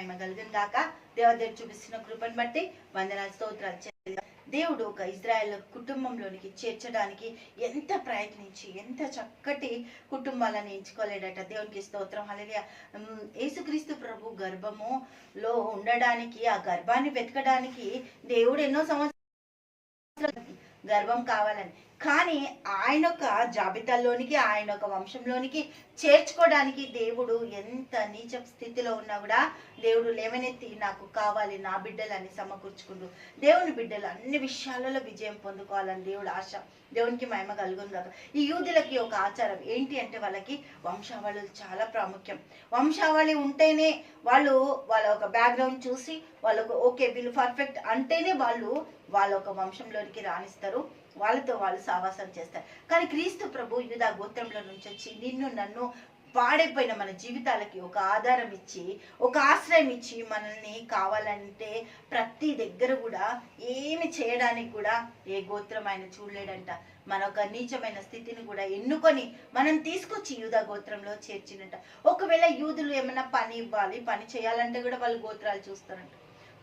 మహిమ కలిగిన గాక. దేవదేవుడు చూపిస్తున్న కృపను బట్టి వందన స్తోత్రాలు దేవుడు ఒక ఇజ్రాయెల్ కుటుంబంలోనికి చేర్చడానికి ఎంత ప్రయత్నించి ఎంత చక్కటి కుటుంబాలను ఎంచుకోలేడట. దేవునికి స్తోత్రం అలలియ యేసుక్రీస్తు ప్రభు గర్భములో ఉండడానికి ఆ గర్భాన్ని వెతకడానికి దేవుడు ఎన్నో సంవత్సరాలు గర్భం కావాలని కానీ ఆయన యొక్క జాబితాలోనికి ఆయన యొక్క వంశంలోనికి చేర్చుకోవడానికి దేవుడు ఎంత నీచ స్థితిలో ఉన్నా కూడా దేవుడు లేవనెత్తి నాకు కావాలి నా బిడ్డలని సమకూర్చుకుంటూ దేవుని బిడ్డలు అన్ని విషయాలలో విజయం పొందుకోవాలని దేవుడు ఆశ. దేవునికి మహిమ కలుగును ఈ యూదులకి ఒక ఆచారం ఏంటి అంటే వాళ్ళకి వంశావళులు చాలా ప్రాముఖ్యం. వంశావళి ఉంటేనే వాళ్ళు వాళ్ళ ఒక బ్యాక్గ్రౌండ్ చూసి వాళ్ళకు ఓకే వీళ్ళు పర్ఫెక్ట్ అంటేనే వాళ్ళు వాళ్ళ ఒక వంశంలోనికి రాణిస్తారు. వాళ్ళతో వాళ్ళు సావాసం చేస్తారు. కానీ క్రీస్తు ప్రభు యూదా గోత్రంలో నుంచి వచ్చి నిన్ను నన్ను పాడైపోయిన మన జీవితాలకి ఒక ఆధారం ఇచ్చి ఒక ఆశ్రయం ఇచ్చి మనల్ని కావాలంటే ప్రతి దగ్గర కూడా ఏమి చేయడానికి కూడా ఏ గోత్రం ఆయన చూడలేడంట. మన ఒక నీచమైన స్థితిని కూడా ఎన్నుకొని మనం తీసుకొచ్చి యూదా గోత్రంలో చేర్చినట్ట ఒకవేళ యూదులు ఏమైనా పని ఇవ్వాలి పని చేయాలంటే కూడా వాళ్ళు గోత్రాలు చూస్తారంట.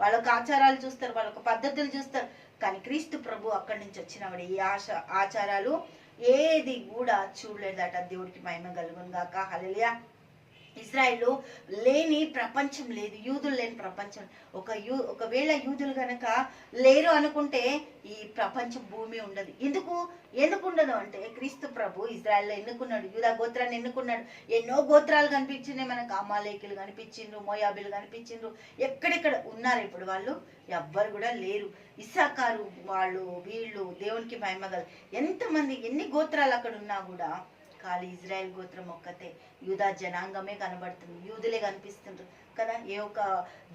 వాళ్ళొక ఆచారాలు చూస్తారు వాళ్ళొక పద్ధతులు చూస్తారు. కానీ క్రీస్తు ప్రభు అక్కడి నుంచి వచ్చినవాడు ఈ ఆశ ఆచారాలు ఏది కూడా చూడలేదట. దేవుడికి మహిమ కలుగును గాక. హలలియా ఇజ్రాయిల్ లేని ప్రపంచం లేదు యూదులు లేని ప్రపంచం. ఒక యూ ఒకవేళ యూదులు గనక లేరు అనుకుంటే ఈ ప్రపంచం భూమి ఉండదు. ఎందుకు? ఎందుకు ఉండదు అంటే క్రీస్తు ప్రభు ఇజ్రాయెల్లో ఎన్నుకున్నాడు యూదా గోత్రాన్ని ఎన్నుకున్నాడు. ఎన్నో గోత్రాలు కనిపించినాయి మనకు అమాలేకులు కనిపించిండ్రు మోయాబిలు కనిపించిండ్రు. ఎక్కడెక్కడ ఉన్నారు ఇప్పుడు వాళ్ళు? ఎవ్వరు కూడా లేరు. ఇసాకారు వాళ్ళు వీళ్ళు దేవునికి మహిమగలు ఎంతమంది ఎన్ని గోత్రాలు అక్కడ ఉన్నా కూడా ఖాళీ ఇజ్రాయెల్ గోత్రం ఒక్కతే. యూదా జనాంగమే కనబడుతుంది. యూదులే కనిపిస్తుండ్రు కదా. ఏ ఒక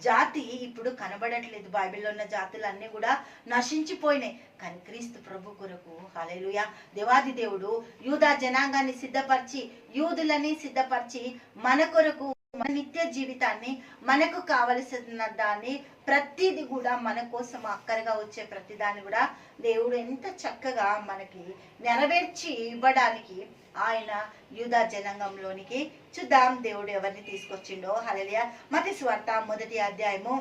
జాతి ఇప్పుడు కనబడట్లేదు. బైబిల్లో ఉన్న జాతులు అన్నీ కూడా నశించిపోయినాయి. కానీ క్రీస్తు ప్రభు కొరకు హలేలుయ దేవాది దేవుడు యూదా జనాంగాన్ని సిద్ధపరిచి యూదులని సిద్ధపరిచి మన కొరకు మన నిత్య జీవితాన్ని మనకు కావలసిన దాన్ని ప్రతిది కూడా మన కోసం అక్కరగా వచ్చే ప్రతిదాన్ని కూడా దేవుడు ఎంత చక్కగా మనకి నెరవేర్చి ఇవ్వడానికి ఆయన యూదా జనాంగంలోనికి చూద్దాం. దేవుడు ఎవరిని తీసుకొచ్చిండో? హలలియ మతి స్వార్త మొదటి అధ్యాయము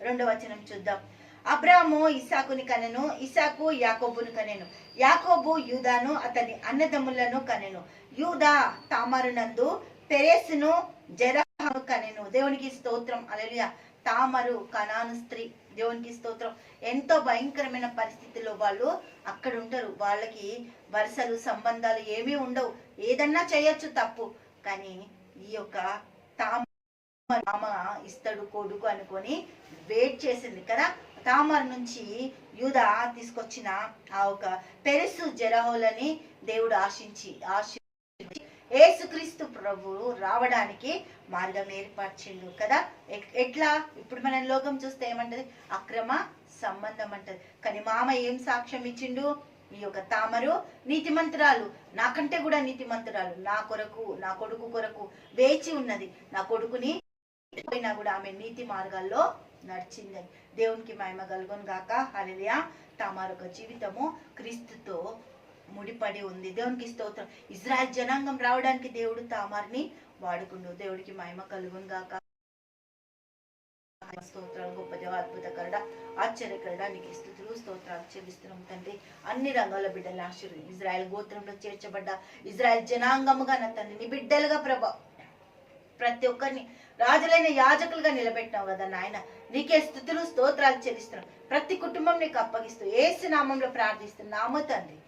రెండవ వచనం చూద్దాం. అబ్రాము ఇసాకుని కనెను ఇసాకు యాకోబును కనెను. యాకోబు యూదాను అతని అన్నదమ్ములను కనెను. యూదా తామరునందు పెరేసును జరహాను కనెను దేవునికి స్తోత్రం. అలలియ తామరు కనాను స్త్రీ. దేవునికి స్తోత్రం. ఎంతో భయంకరమైన పరిస్థితుల్లో వాళ్ళు అక్కడ ఉంటారు. వాళ్ళకి వరుసలు సంబంధాలు ఏమీ ఉండవు. ఏదన్నా చేయొచ్చు తప్పు. కానీ ఈ యొక్క తామ తామ ఇస్తాడు కొడుకు అనుకొని వెయిట్ చేసింది కదా? తామర్ నుంచి యూదా తీసుకొచ్చిన ఆ ఒక పెరుసు జరహోలని దేవుడు ఆశించి ఆశించి ఏసుక్రీస్తు ప్రభువు రావడానికి మార్గం ఏర్పరిచిండు కదా? ఎట్లా? ఇప్పుడు మనం లోకం చూస్తే ఏమంటది? అక్రమ సంబంధం అంటది. కానీ మామ ఏం సాక్ష్యం ఇచ్చిండు? ఈ యొక్క తామరు నీతిమంతురాలు. నాకంటే కూడా నీతిమంతురాలు. నా కొరకు నా కొడుకు కొరకు వేచి ఉన్నది. నా కొడుకుని పోయినా కూడా ఆమె నీతి మార్గాల్లో నడిచిందని దేవునికి మహిమ కలుగును గాక. హల్లెలూయా. తామారు ఒక జీవితము క్రీస్తుతో ముడిపడి ఉంది. దేవునికి స్తోత్రం. ఇజ్రాయల్ జనాంగం రావడానికి దేవుడు తామారిని వాడుకుండు. దేవుడికి మహిమ కలుగును గాక. స్తోత్రాలు గొప్ప దేవ అద్భుతకరడ ఆశ్చర్యకరడ నీకు స్థుతులు స్తోత్రాలు చెల్లిస్తున్నాం తండ్రి. అన్ని రంగాల బిడ్డలు ఆశ్చర్యం ఇజ్రాయెల్ గోత్రంలో చేర్చబడ్డ ఇజ్రాయెల్ జనాంగముగా నా తండ్రి నీ బిడ్డలుగా ప్రభా ప్రతి ఒక్కరిని రాజులైన యాజకులుగా నిలబెట్టినావు కదా నాయన. నీకే స్థుతులు స్తోత్రాలు చెల్లిస్తున్నాం. ప్రతి కుటుంబం నీకు అప్పగిస్తూ ఏసు నామంలో ప్రార్థిస్తున్నాము తండ్రి.